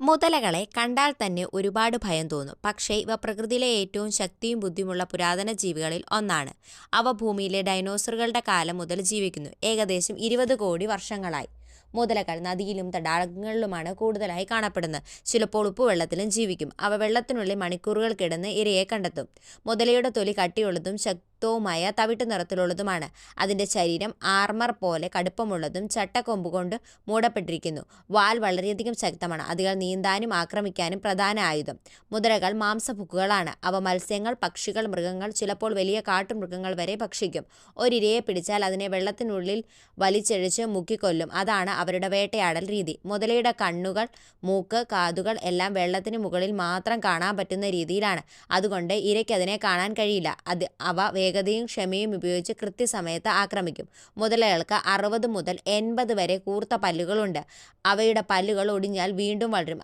മുതലകളെ കണ്ടാൽ തന്നെ ഒരുപാട് ഭയം തോന്നും. പക്ഷേ ഇവ പ്രകൃതിയിലെ ഏറ്റവും ശക്തിയും ബുദ്ധിയുമുള്ള പുരാതന ജീവികളിൽ ഒന്നാണ്. അവ ഭൂമിയിലെ ഡൈനോസറുകളുടെ കാലം മുതൽ ജീവിക്കുന്നു. ഏകദേശം ഇരുപത് കോടി വർഷങ്ങളായി. മുതലകൾ നദിയിലും തടാകങ്ങളിലുമാണ് കൂടുതലായി കാണപ്പെടുന്നത്. ചിലപ്പോൾ ഉപ്പുവെള്ളത്തിലും ജീവിക്കും. അവ വെള്ളത്തിനുള്ളിൽ മണിക്കൂറുകൾ കിടന്ന് ഇരയെ കണ്ടെത്തും. മുതലയുടെ തൊലി കട്ടിയുള്ളതും ശക്തവുമായ തവിട്ട് നിറത്തിലുള്ളതുമാണ്. അതിന്റെ ശരീരം ആർമർ പോലെ കടുപ്പമുള്ളതും ചട്ടക്കൊമ്പ് കൊണ്ട് മൂടപ്പെട്ടിരിക്കുന്നു. വാൽ വളരെയധികം ശക്തമാണ്. അതുകൾ നീന്താനും ആക്രമിക്കാനും പ്രധാന ആയുധം. മുതലകൾ മാംസഭുക്കുകളാണ്. അവ മത്സ്യങ്ങൾ പക്ഷികൾ മൃഗങ്ങൾ ചിലപ്പോൾ വലിയ കാട്ടുമൃഗങ്ങൾ വരെ ഭക്ഷിക്കും. ഒരിരയെ പിടിച്ചാൽ അതിനെ വെള്ളത്തിനുള്ളിൽ വലിച്ചഴിച്ച് മുക്കിക്കൊല്ലും. അതാണ് അവരുടെ വേട്ടയാടൽ രീതി. മുതലയുടെ കണ്ണുകൾ മൂക്ക് കാതുകൾ എല്ലാം വെള്ളത്തിന് മുകളിൽ മാത്രം കാണാൻ പറ്റുന്ന രീതിയിലാണ്. അതുകൊണ്ട് ഇരയ്ക്ക് അതിനെ കാണാൻ കഴിയില്ല. അത് അവ വേഗതയും ക്ഷമയും ഉപയോഗിച്ച് കൃത്യസമയത്ത് ആക്രമിക്കും. മുതലകൾക്ക് അറുപത് മുതൽ എൺപത് വരെ കൂർത്ത പല്ലുകളുണ്ട്. അവയുടെ പല്ലുകൾ ഒടിഞ്ഞാൽ വീണ്ടും വളരും.